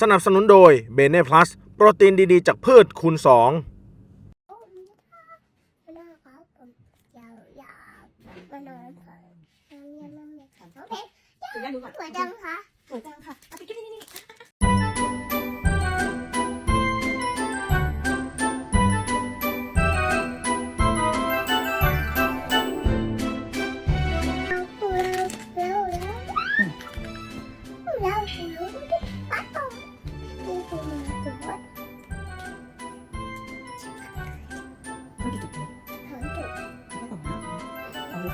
สนับสนุนโดยเบเน่พลัสโปรตีนดีๆ จากพืชคูณสองสวยจังคะสวยจังค่ะเอาไปกินนี่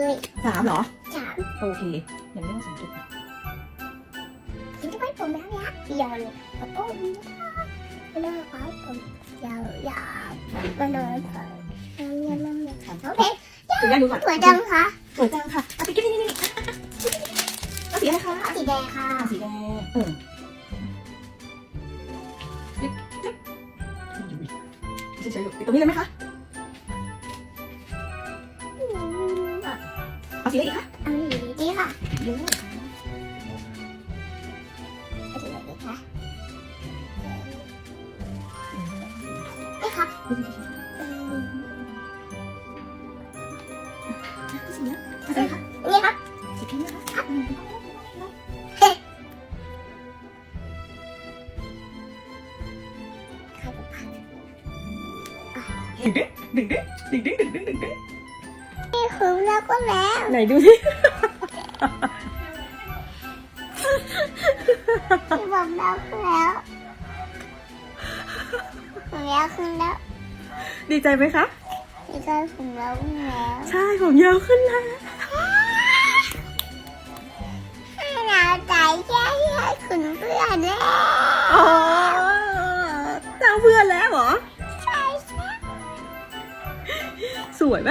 เลยสามเหรอสามโอเคยังไม่ต้องสองจุดคิดว่าผมแล้วนะยาวเลยแล้วก็หน้าเขาผมยาวยาวมานอนเผยน้ำเย็นน้ำเย็นโอเคเดี๋ยวย่าดูก่อนสวยจังคะสวยจังค่ะอะพี่กิ๊บนี่นี่นี่เอาสีอะไรคะสีแดงค่ะสีแดงเออเฉยๆอยู่ตรงนี้เลยไหมคะ 얘기해봐. 아니 얘기해봐. 얘기해봐. đừng đi đừng đi đừng đi đừng đi đừng đế คืนแล้วก็แล้ว ไหนดูสิที่บอกแล้วแล้วผมยวขึ้นแล้วดีใจไหมคะดีใจผมยาวขึ้นแล้ว ใช่ผมยาวขึ้นแล้วให้เราใจแค่ให้คุณเพื่อนแล้วอ๋อเจ้าเพื่อนแล้วเหรอ ใช่ใช่สวยไหม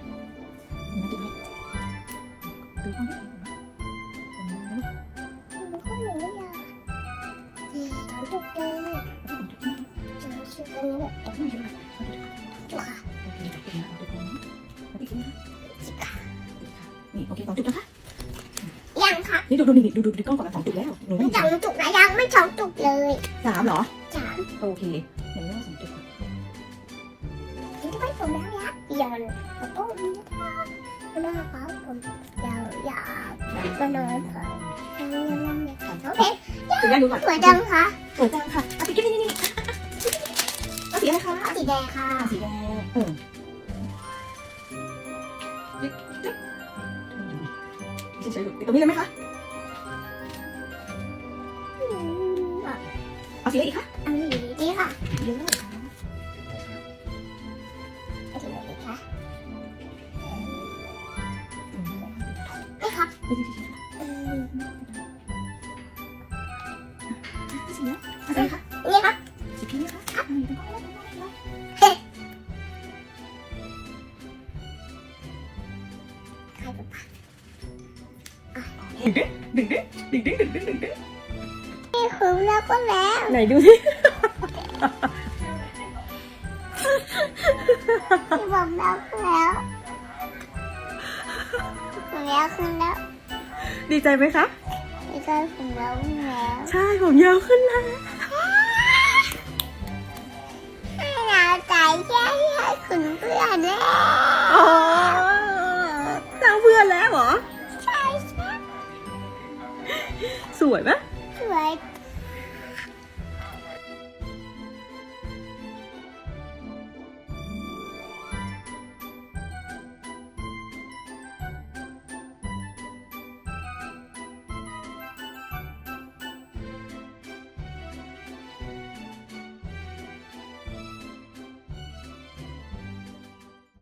นี้แบบจุดค่ะนี่โอเคสองจุดนะคะยังค่ะนี่ดูดูนี่ดูดูดูกล้องก่อนสองจุดแล้วหนูไม่ไม่จังจุดไหนยังไม่สองจุดเลยสามเหรอสามโอเคยังไม่ต้องสองจุดคิดว่าผมแล้วนะยาวแล้วก็หน้าเขาผมยาวยาวมานอนเผยน้ำเย็นน้ำเย็นโอเคเดี๋ยวย่าดูก่อนสวยจังคะส วยจังค่ะอะพี่กิ๊บนี่นี่นี่เอาสีอะไรคะสีแดงค่ะสีแดงเออเฉยๆอยู่ตรงนี้เลยไหมคะอืมอะเอาสีอะไรอีกคะเอาดีดีค่ะเยอะเลยเอาสีไหนดีคะนี่ค่ะอื Nhá. Chị Phi nhá. Đừng đứt, đừng đứt, đừng đứt, đừng đứt, đừng đứt Hưởng ra con bé Này đưa đi Vòng đau con béo Con béo không đau Đi chơi với khóc Đi chơi cùng béo con béo Chơi cùng nhau không đau ไก่แค่ให้คุณเพื่อนแล้วอ๋อสร้างเพื่อนแล้วเหรอ ใช่ใช่สวยไหม